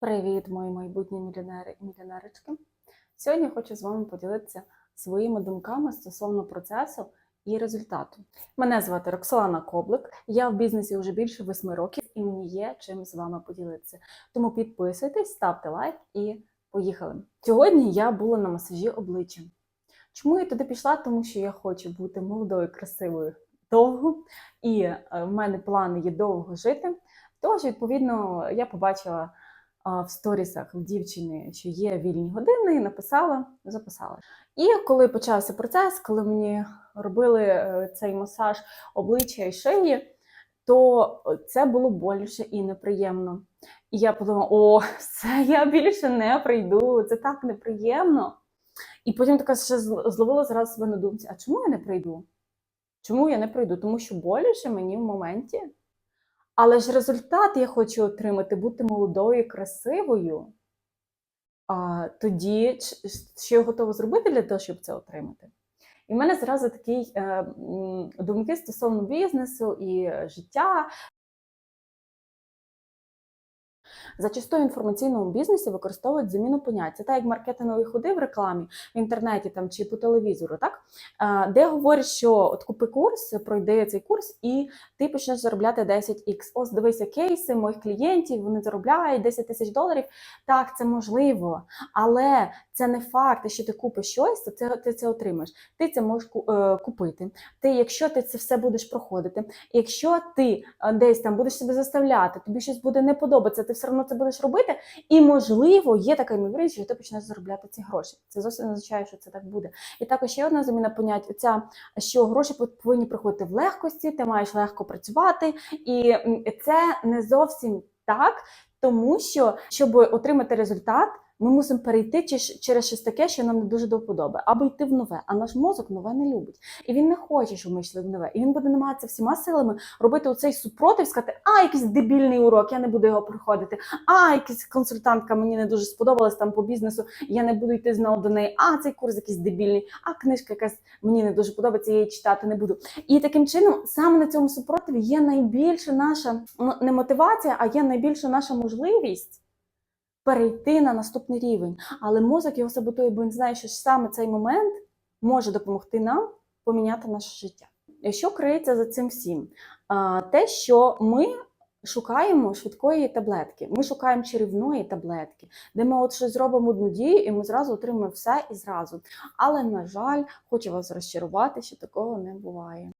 Привіт, мої майбутні мільйонери і мільйонерочки. Сьогодні хочу з вами поділитися своїми думками стосовно процесу і результату. Мене звати Роксолана Коблик. Я в бізнесі вже більше восьми років і мені є чим з вами поділитися. Тому підписуйтесь, ставте лайк і поїхали. Сьогодні я була на масажі обличчя. Чому я туди пішла? Тому що я хочу бути молодою, красивою довго, і е, в мене плани є довго жити. Тож, відповідно, я побачила в сторісах в дівчини, що є вільні години, і написала, записала. І коли почався процес, коли мені робили е, цей масаж обличчя і шиї, то це було боліше і неприємно. І я подумала: о, все, я більше не прийду, це так неприємно. І потім така ще зловила зразу себе на думці: а чому я не прийду? Чому я не прийду? Тому що боліше мені в моменті. Але ж результат я хочу отримати, бути молодою, красивою. А, тоді що я готова зробити для того, щоб це отримати? І в мене зразу такі е, думки стосовно бізнесу і е, життя. Зачасту в інформаційному бізнесі використовують заміну понять. Це так, як маркетингові ходи в рекламі в інтернеті там чи по телевізору, так де говорять, що от купи курс, пройди цей курс, і ти почнеш заробляти 10х. Ось дивися кейси моїх клієнтів, вони заробляють 10 тисяч доларів. Так, це можливо, але це не факт, що ти купиш щось, то це ти це отримаєш. Ти це можеш е, купити. Ти, якщо ти це все будеш проходити, якщо ти е, десь там будеш себе заставляти, тобі щось буде не подобатися, ти все одно це будеш робити. І можливо, є така ймовірність, що ти почнеш заробляти ці гроші. Це зовсім не означає, що це так буде. І також ще одна заміна понять: ця що гроші повинні приходити в легкості, ти маєш легко працювати, і це не зовсім так, тому що щоб отримати результат. Ми мусимо перейти через щось таке, що нам не дуже до вподоби, або йти в нове. А наш мозок нове не любить. І він не хоче, щоб ми йшли в нове. І він буде намагатися всіма силами робити оцей супротив, сказати, а якийсь дебільний урок, я не буду його проходити. А якась консультантка мені не дуже сподобалась там по бізнесу, я не буду йти знову до неї. А цей курс якийсь дебільний, а книжка якась мені не дуже подобається, я її читати не буду. І таким чином, саме на цьому супротиві є найбільша наша ну, не мотивація, а є найбільша наша можливість. Перейти на наступний рівень, але мозок його саботує, бо він знає, що саме цей момент може допомогти нам поміняти наше життя. Що криється за цим всім? Те, що ми шукаємо швидкої таблетки, ми шукаємо чарівної таблетки, де ми от щось зробимо одну дію, і ми зразу отримаємо все і зразу. Але, на жаль, хочу вас розчарувати, що такого не буває.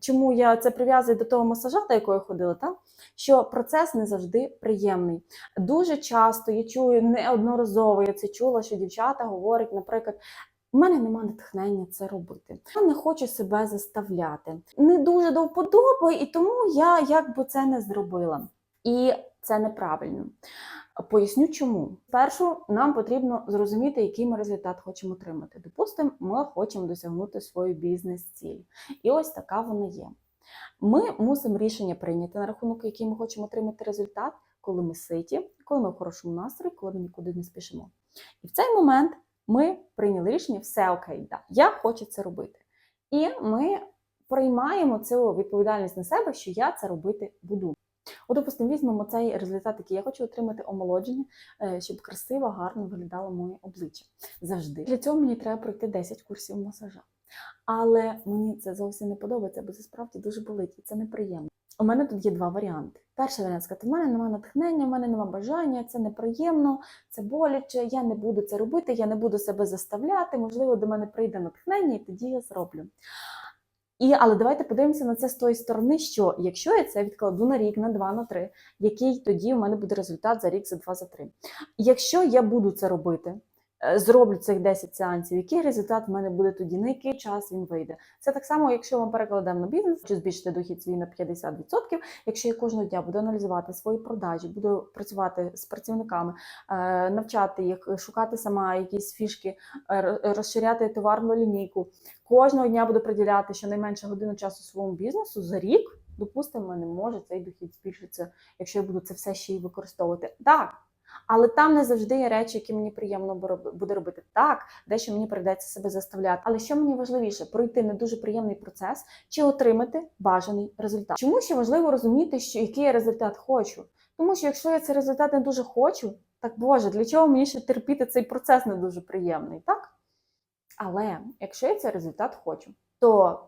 Чому я це прив'язую до того масажа, до якого я ходила, та? що процес не завжди приємний. Дуже часто я чую неодноразово, я це чула, що дівчата говорять, наприклад, у мене нема натхнення це робити. Я не хочу себе заставляти. Не дуже до вподоби, і тому я якби це не зробила. І це неправильно. Поясню чому. Спершу нам потрібно зрозуміти, який ми результат хочемо отримати. Допустимо, ми хочемо досягнути свою бізнес-ціль. І ось така вона є. Ми мусимо рішення прийняти на рахунок, який ми хочемо отримати результат, коли ми ситі, коли ми в хорошому настрої, коли ми нікуди не спішимо. І в цей момент ми прийняли рішення, все окей, да, я хочу це робити. І ми приймаємо цю відповідальність на себе, що я це робити буду. От, допустимо, візьмемо цей результат, який я хочу отримати омолодження, е, щоб красиво, гарно виглядало моє обличчя. Завжди. Для цього мені треба пройти 10 курсів масажа. Але мені це зовсім не подобається, бо це справді дуже болить і це неприємно. У мене тут є два варіанти. Перший варіант сказати: в мене немає натхнення, в мене немає бажання, це неприємно, це боляче, я не буду це робити, я не буду себе заставляти. Можливо, до мене прийде натхнення, і тоді я зроблю. І, але давайте подивимося на це з тої сторони, що якщо я це відкладу на рік, на два, на три, який тоді у мене буде результат за рік, за два, за три. Якщо я буду це робити, зроблю цих 10 сеансів, який результат в мене буде тоді, на який час він вийде. Це так само, якщо ми перекладемо на бізнес, чи збільшити дохід свій на 50%, якщо я кожного дня буду аналізувати свої продажі, буду працювати з працівниками, е, навчати їх, шукати сама якісь фішки, е, розширяти товарну лінійку, кожного дня буду приділяти щонайменше годину часу своєму бізнесу за рік. Допустимо, не може цей дохід збільшитися, якщо я буду це все ще й використовувати. Так, але там не завжди є речі, які мені приємно буде робити. Так, дещо мені прийдеться себе заставляти. Але що мені важливіше пройти не дуже приємний процес чи отримати бажаний результат? Чому ще важливо розуміти, що який я результат хочу? Тому що якщо я цей результат не дуже хочу, так Боже, для чого мені ще терпіти цей процес не дуже приємний, так? Але якщо я цей результат хочу, то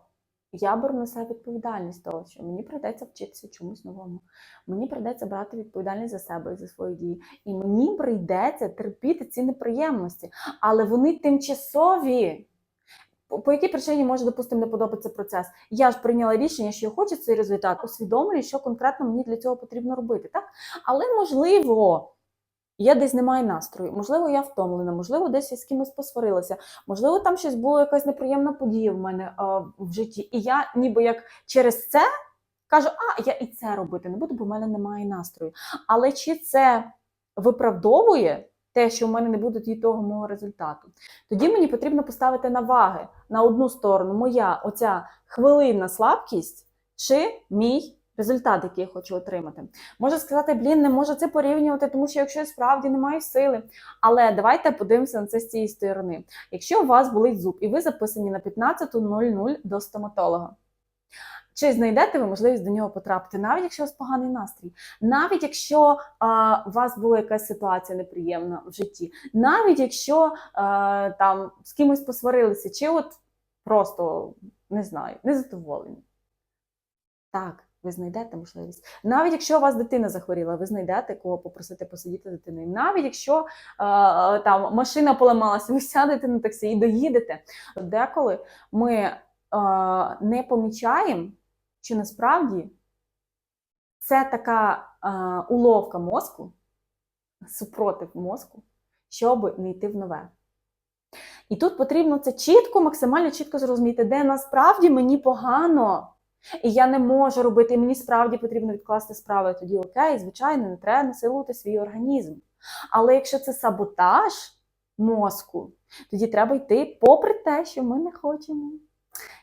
я беру на себе відповідальність того, що мені прийдеться вчитися чомусь новому. Мені прийдеться брати відповідальність за себе і за свої дії. І мені прийдеться терпіти ці неприємності, але вони тимчасові. По якій причині може, допустимо, не подобатися процес? Я ж прийняла рішення, що я хочу цей результат, усвідомлюю, що конкретно мені для цього потрібно робити. Так? Але можливо, я десь не маю настрою, можливо, я втомлена, можливо, десь я з кимось посварилася, можливо, там щось було якась неприємна подія в мене а, в житті. І я ніби як через це кажу, а я і це робити не буду, бо в мене немає настрою. Але чи це виправдовує те, що в мене не буде і того мого результату? Тоді мені потрібно поставити на ваги на одну сторону моя оця хвилинна слабкість чи мій результат, який я хочу отримати. Може сказати, блін, не можу це порівнювати, тому що якщо я справді не маю сили. Але давайте подивимося на це з цієї сторони. Якщо у вас болить зуб і ви записані на 15.00 до стоматолога. Чи знайдете ви можливість до нього потрапити, навіть якщо у вас поганий настрій, навіть якщо а, у вас була якась ситуація неприємна в житті, навіть якщо а, там з кимось посварилися, чи от просто не знаю, незадоволені. Так, ви знайдете можливість. Навіть якщо у вас дитина захворіла, ви знайдете кого попросити посидіти дитиною. Навіть якщо е, там машина поламалася, ви сядете на таксі і доїдете. Деколи ми е, не помічаємо, що насправді це така е, уловка мозку, супротив мозку, щоб не йти в нове. І тут потрібно це чітко, максимально чітко зрозуміти, де насправді мені погано. І я не можу робити, і мені справді потрібно відкласти справи. Тоді окей, звичайно, не треба насилувати свій організм. Але якщо це саботаж мозку, тоді треба йти попри те, що ми не хочемо.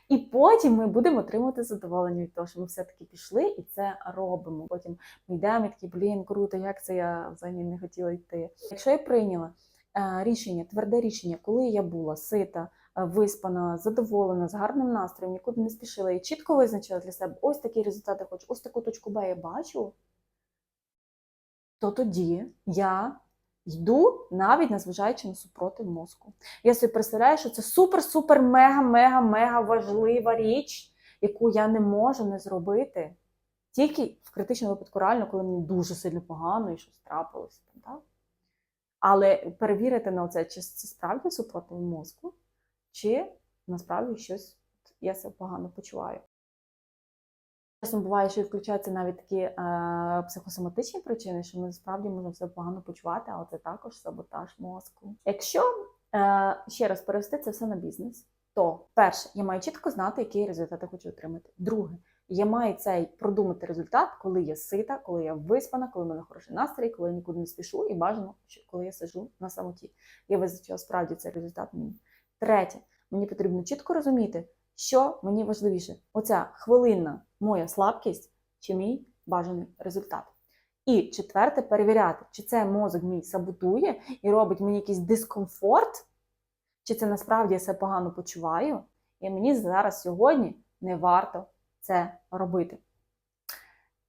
І потім ми будемо отримувати задоволення від того, що ми все-таки пішли і це робимо. Потім ми йдемо і такі, блін, круто, як це я взагалі не хотіла йти. Якщо я прийняла е, рішення, тверде рішення, коли я була сита, виспана, задоволена, з гарним настроєм, нікуди не спішила і чітко визначила для себе, ось такі результати хочу, ось таку точку Б я бачу, то тоді я йду навіть незважаючи на супротив мозку. Я собі представляю, що це супер-супер, мега-мега-мега важлива річ, яку я не можу не зробити. Тільки в критичному випадку реально, коли мені дуже сильно погано і щось трапилося. Так? Але перевірити на це, чи це справді супротив мозку, чи насправді щось я себе погано почуваю. Часом буває, що відключаються навіть такі е, психосоматичні причини, що ми справді можемо себе погано почувати, але це також саботаж мозку. Якщо е, ще раз перевести це все на бізнес, то перше, я маю чітко знати, який результат я хочу отримати. Друге, я маю цей продумати результат, коли я сита, коли я виспана, коли в мене хороший настрій, коли я нікуди не спішу, і бажано, що коли я сиджу на самоті. Я визначила справді цей результат мені. Третє, мені потрібно чітко розуміти, що мені важливіше: оця хвилинна моя слабкість чи мій бажаний результат. І четверте, перевіряти, чи це мозок мій саботує і робить мені якийсь дискомфорт, чи це насправді я себе погано почуваю, і мені зараз сьогодні не варто це робити.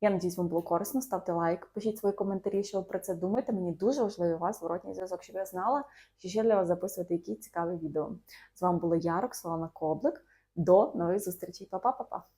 Я надіюсь, вам було корисно. Ставте лайк, пишіть свої коментарі, що ви про це думаєте. Мені дуже важливий у вас зворотній зв'язок, щоб я знала, що ще для вас записувати які цікаві відео. З вами була я, Роксолана Коблик. До нових зустрічей. Па-па-па-па!